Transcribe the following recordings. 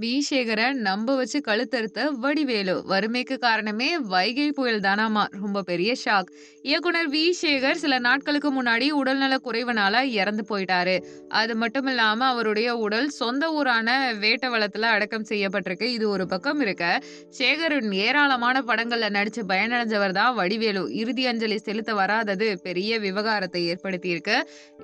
We சேகர நம்ப வச்சு கழுத்தறுத்த வடிவேலு. வறுமைக்கு காரணமே வைகை புயல் தானாமா. ரொம்ப பெரிய ஷாக் இயக்குனர் வி சேகர் சில நாட்களுக்கு முன்னாடி உடல்நல குறைவுனால இறந்து போயிட்டாரு. அது மட்டும் இல்லாம அவருடைய உடல் சொந்த ஊரான வேட்டவளத்துல அடக்கம் செய்யப்பட்டிருக்கு. இது ஒரு பக்கம் இருக்க சேகரின் ஏராளமான படங்கள்ல நடிச்சு பயனடைஞ்சவர் தான் வடிவேலு. இறுதி அஞ்சலி செலுத்த வராதது பெரிய விவகாரத்தை ஏற்படுத்தி இருக்கு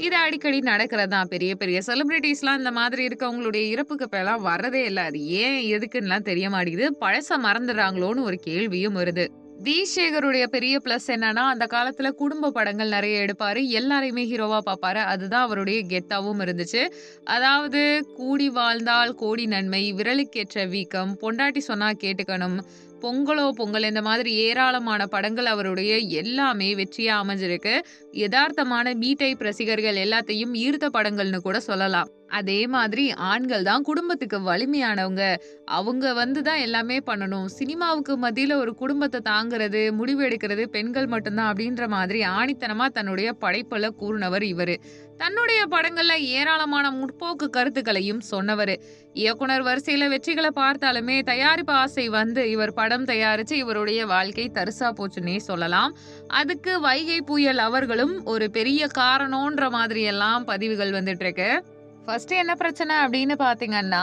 இது அடிக்கடி நடக்கிறதா பெரிய பெரிய செலிபிரிட்டிஸ்லாம் இந்த மாதிரி இருக்கவங்களுடைய இறப்புக்கு பேலாம் வரதே இல்லை. அது ஏன் எதுக்குன்னுலாம் தெரிய மாட்டேங்குது. பழச மறந்துடுறாங்களோன்னு ஒரு கேள்வியும் வருது. வி பெரிய பிளஸ் என்னன்னா அந்த காலத்துல குடும்ப படங்கள் நிறைய எடுப்பாரு. எல்லாரையுமே ஹீரோவா பார்ப்பாரு. அதுதான் அவருடைய கெத்தாவும் இருந்துச்சு. அதாவது கூடி வாழ்ந்தால் கோடி நன்மை விரலுக்கேற்ற வீக்கம் பொண்டாட்டி சொன்னா கேட்டுக்கணும் பொங்கலோ பொங்கல் இந்த மாதிரி ஏராளமான படங்கள் அவருடைய எல்லாமே வெற்றியா அமைஞ்சிருக்கு. யதார்த்தமான பி ரசிகர்கள் எல்லாத்தையும் ஈர்த்த படங்கள்னு கூட சொல்லலாம். அதே மாதிரி ஆண்கள் தான் குடும்பத்துக்கு வலிமையானவங்க. அவங்க வந்து தான் எல்லாமே பண்ணணும். சினிமாவுக்கு மத்தியில் ஒரு குடும்பத்தை தாங்குறது முடிவு எடுக்கிறது பெண்கள் மட்டும்தான் அப்படின்ற மாதிரி ஆணித்தனமாக தன்னுடைய படைப்பில் கூறினவர் இவர். தன்னுடைய படங்களில் ஏராளமான முற்போக்கு கருத்துக்களையும் சொன்னவர். இயக்குனர் வரிசையில் வெற்றிகளை பார்த்தாலுமே தயாரிப்பு ஆசை வந்து இவர் படம் தயாரிச்சு இவருடைய வாழ்க்கை தரிசா போச்சுன்னே சொல்லலாம். அதுக்கு வைகை புயல் அவர்களும் ஒரு பெரிய காரணம்ன்ற மாதிரி எல்லாம் பதிவுகள் வந்துட்டு இருக்கு ஃபர்ஸ்ட் என்ன பிரச்சனை அப்படின்னு பாத்தீங்கன்னா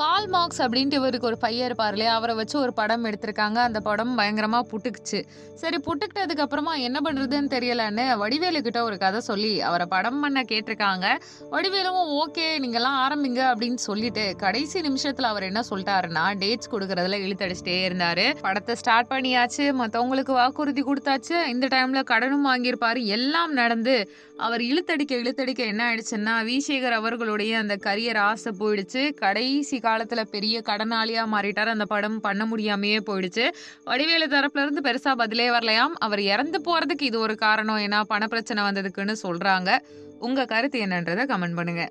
கால் மார்க்ஸ் அப்படின்ட்டு இவருக்கு ஒரு பையன் இருப்பார் இல்லையா? அவரை வச்சு ஒரு படம் எடுத்திருக்காங்க. அந்த படம் பயங்கரமா புட்டுக்குச்சு. சரி புட்டுக்கிட்டதுக்கு அப்புறமா என்ன பண்றதுன்னு தெரியலன்னு வடிவேலு கிட்ட ஒரு கதை சொல்லி அவரை படம் பண்ண கேட்டிருக்காங்க. வடிவேலுவும் ஓகே நீங்கெல்லாம் ஆரம்பிங்க அப்படின்னு சொல்லிட்டு கடைசி நிமிஷத்துல அவர் என்ன சொல்லிட்டாருன்னா டேட்ஸ் கொடுக்கறதுல இழுத்தடிச்சிட்டே இருந்தாரு. படத்தை ஸ்டார்ட் பண்ணியாச்சு. மத்தவங்களுக்கு வாக்குறுதி கொடுத்தாச்சு. இந்த டைம்ல கடனும் வாங்கியிருப்பாரு. எல்லாம் நடந்து அவர் இழுத்தடிக்க இழுத்தடிக்க என்ன ஆயிடுச்சுன்னா விசேகர் அவர்களுடைய அந்த கரியர் ஆசை போயிடுச்சு. கடைசி காலத்துல பெரிய கடனாளியா மாறிட்டார். அந்த படம் பண்ண முடியாமையே போயிடுச்சு. வடிவேலு தரப்புல இருந்து பெருசா பதிலே வரலையாம். அவர் இறந்து போறதுக்கு இது ஒரு காரணம். ஏன்னா பண பிரச்சனை வந்ததுக்குன்னு சொல்றாங்க. உங்க கருத்து என்னன்றதை கமெண்ட் பண்ணுங்க.